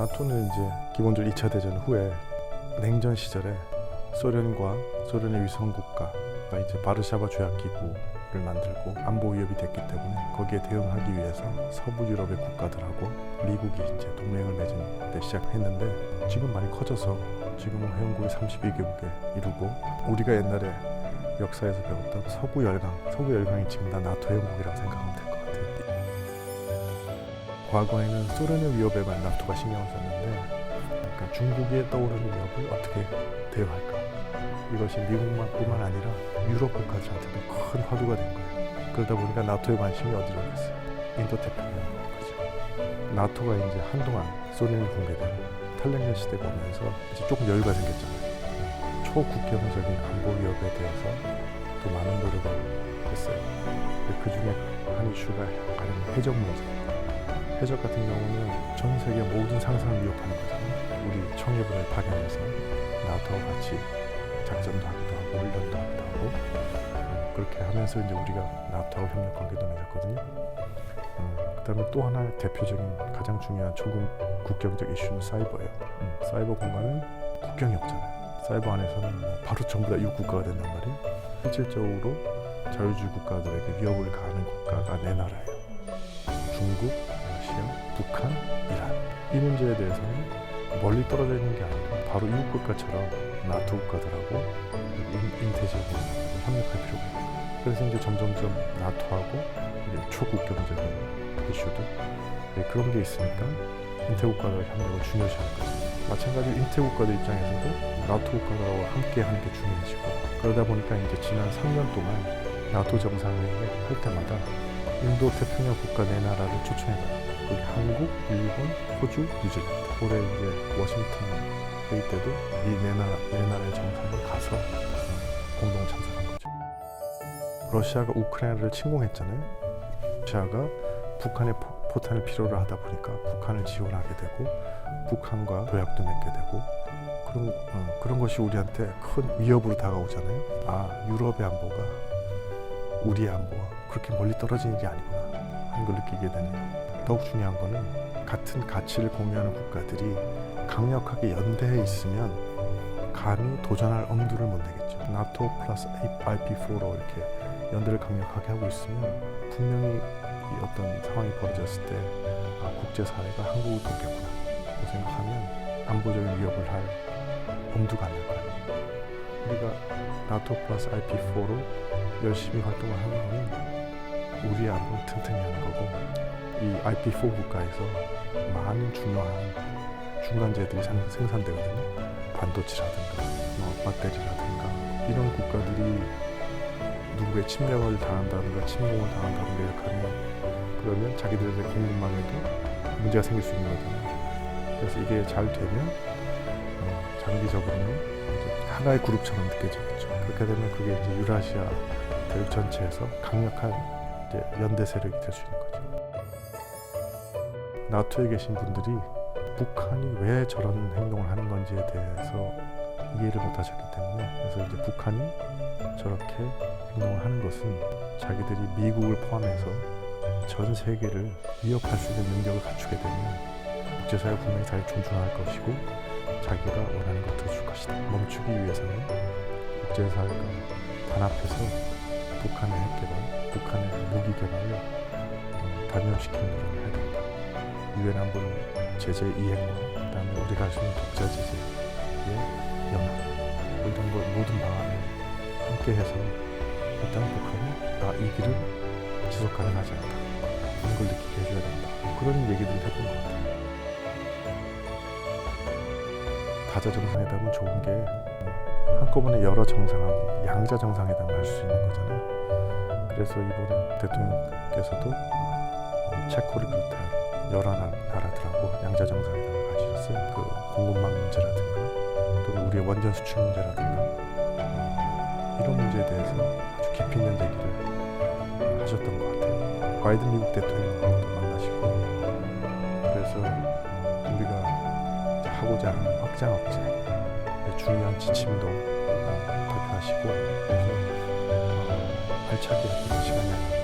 나토는 이제 기본적으로 2차 대전 후에 냉전 시절에 소련과 소련의 위성 국가가 이제 바르샤바 조약 기구를 만들고 안보 위협이 됐기 때문에 거기에 대응하기 위해서 서부 유럽의 국가들하고 미국이 이제 동맹을 맺은 데 시작했는데 지금 많이 커져서 지금은 회원국이 32개국에 이루고 우리가 옛날에 역사에서 배웠던 서구 열강, 서구 열강이 지금 다 나토 회원국이라고 같아요. 과거에는 소련의 위협에 만 나토가 신경을 썼는데 그러니까 중국에 떠오르는 위협을 어떻게 대응할까 이것이 미국만뿐만 아니라 유럽 국가들한테도 큰 화두가 된 거예요. 그러다 보니까 나토의 관심이 어디로 갔어요? 인도 태평양 거죠. 나토가 이제 한동안 소련이 붕괴되고 탈레년 시대가 오면서 이제 조금 여유가 생겼잖아요. 초국경적인 안보 위협에 대해서 또 많은 노력을 했어요. 그 중에 한 이슈가 가령 해적 문제. 해적 같은 경우는 전 세계 모든 상상을 위협하는 거잖아요. 우리 청해군을 파견해서 나토와 같이 작전도 하기도 하고 훈련도 하기도 하고 어, 그렇게 하면서 이제 우리가 나토하고 협력 관계도 맺었거든요. 음, 그다음에 또 하나의 대표적인 가장 중요한 조금 국경적 이슈는 사이버예요. 음, 사이버 공간은 국경이 없잖아요. 사이버 안에서는 뭐 바로 전부 다 이웃 국가가 된단 말이에요. 실질적으로 자유주의 국가들에게 위협을 가하는 국가가 네 나라예요. 중국, 러시아, 북한, 이란. 이 문제에 대해서는 멀리 떨어져 있는 게 아니라 바로 이웃 국가처럼 나토 국가들하고 인- 인태적으로 협력할 필요가 있어요. 그래서 이제 점점점 나토하고 초국경적인 이슈들 네, 그런 게 있으니까 인태 국가들의 협력을 중요시하는 거죠. 마찬가지로 인태 국가들 입장에서도 나토 국가들하고 함께 하는 게 중요해지고 그러다 보니까 이제 지난 3년 동안 나토 정상회의 할 때마다 인도 태평양 국가 네 나라를 초청해가요. 거기 한국, 일본, 호주, 뉴질랜드. 올해 이제 워싱턴 회의 때도 이 네 나라 네 나라의 정상이 가서 공동 참석한 거죠. 러시아가 우크라이나를 침공했잖아요. 러시아가 북한의 포, 포탄을 필요로 하다 보니까 북한을 지원하게 되고 북한과 조약도 맺게 되고 그런 어, 그런 것이 우리한테 큰 위협으로 다가오잖아요. 아 유럽의 안보가 우리의 안보와 그렇게 멀리 떨어지는 게 아니구나 하는 걸 느끼게 되네요. 더욱 중요한 거는 같은 가치를 공유하는 국가들이 강력하게 연대해 있으면 감히 도전할 엄두를 못 내겠죠. 나토 플러스 IP4로 이렇게 연대를 강력하게 하고 있으면 분명히 이 어떤 상황이 벌어졌을 때 아, 국제사회가 한국을 돕겠구나 고 생각하면 안보적인 위협을 할 엄두가 안 날거 아니에요. 우리가 나토 플러스 IP4로 열심히 활동을 하는 거는 우리의 안보를 튼튼히 하는 거고 이 IP4 국가에서 많은 중요한 중간재들이 생- 생산되거든요. 반도체라든가 뭐 배터리라든가 이런 국가들이 누구의 침략을 당한다든가 침공을 당한다든가 이렇게 하면 그러면 자기들의 공급망에도 문제가 생길 수 있는 거잖아요. 그래서 이게 잘 되면 어, 장기적으로는 하나의 그룹처럼 느껴지겠죠. 그렇게 되면 그게 이제 유라시아 대륙 전체에서 강력한 연대 세력이 될 수 있는 거죠. 나토에 계신 분들이 북한이 왜 저런 행동을 하는 건지에 대해서 이해를 못 하셨기 때문에 그래서 이제 북한이 저렇게 행동을 하는 것은 자기들이 미국을 포함해서 전 세계를 위협할 수 있는 능력을 갖추게 되면 국제사회 분명히 잘 존중할 것이고 자기가 원하는 것들을 줄 것이다. 멈추기 위해서는 국제사회가 단합해서 북한의 핵 개발, 북한의 무기 개발을 어, 단념시키는 노력을 해야 된다. 유엔 안보 제재 이행과 그다음에 우리가 할 수 있는 독자 제재의 연합 이런 걸 모든 방안을 함께 해서 일단 북한이 아, 이 길은 지속 가능하지 않다. 이런 걸 느끼게 해줘야 된다. 뭐 그런 얘기들을 해본 것 같아요. 다자 정상회담은 좋은 게 한꺼번에 여러 정상하고 양자 정상회담을 할 수 있는 거잖아요. 그래서 이번에 대통령께서도 어, 체코를 비롯한 여러 나- 나라들하고 양자 정상회담을 가지셨어요. 그 공급망 문제라든가 또는 우리의 원전 수출 문제라든가 어, 이런 문제에 대해서 아주 깊이 있는 얘기를 하셨던 것 같아요. 바이든 미국 대통령하고도 만나시고 그래서 어, 우리가 하고자 하는 확장 억제의 중요한 지침도 어, 발표하시고 그래서 어, 알차게 시간이 아닌가